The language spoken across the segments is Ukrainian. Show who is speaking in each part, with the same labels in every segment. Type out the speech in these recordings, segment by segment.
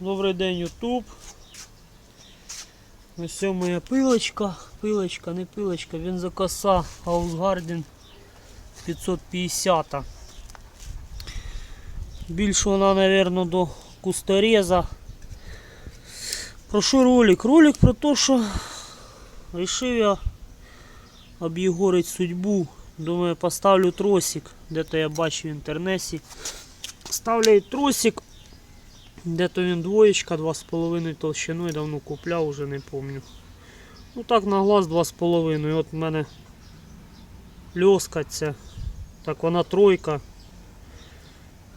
Speaker 1: Добрий день, Ютуб. Ось моя пилочка. Пилочка, не пилочка, бензокоса Hausgarden 550. Більше вона, мабуть, до кустореза. Про що ролик? Ролик про те, що вирішив я об'єгорити судьбу. Думаю, поставлю тросик. Де-то я бачив в інтернеті. Ставлю тросик. Де-то він двоєчка, 2,5 толщиною давно купляв, уже не пам'ятаю. Ну так на глаз 2,5. От в мене льоска ця. Так вона тройка.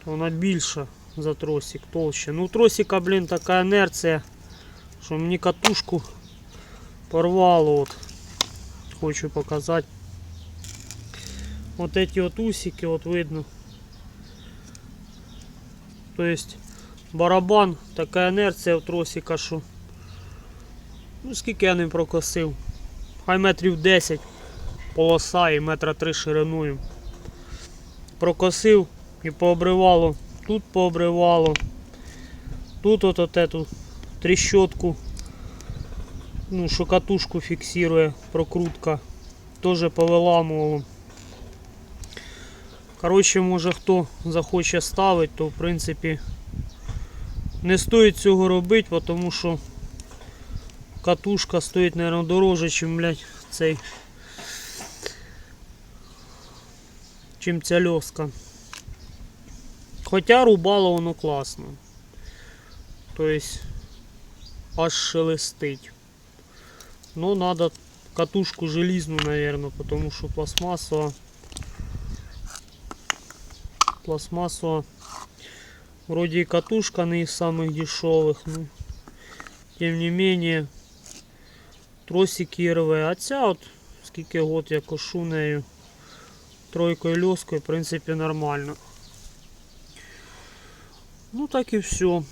Speaker 1: То вона більша за тросик, толще. Ну у тросика, блін, така інерція, що мені катушку порвало. От. Хочу показати. Вот эти вот усики, вот видно. То есть барабан, така інерція в тросика, що. Ну скільки я не прокосив. Хай метрів 10 полоса і метра 3 шириною. Прокосив і пообривало. Тут пообривало. Тут от, от эту тріщотку. Ну, що катушку фіксує, прокрутка. Теж повиламувало. Коротше, може хто захоче ставити, то в принципі не стоїть цього робити, тому що катушка стоїть, мабуть, дороже, ніж, блядь, цей. Чим ця льоска. Хоча рубало воно класно. Тобто аж шелестить. Ну, надо катушку желізну, наверное, потому що пластмасова. Пластмасова. Вроде и катушка не из самых дешевых, но тем не менее тросики рве. А ця от скільки год я кошу нею тройкою льоскою, в принципі, нормально. Ну так і все.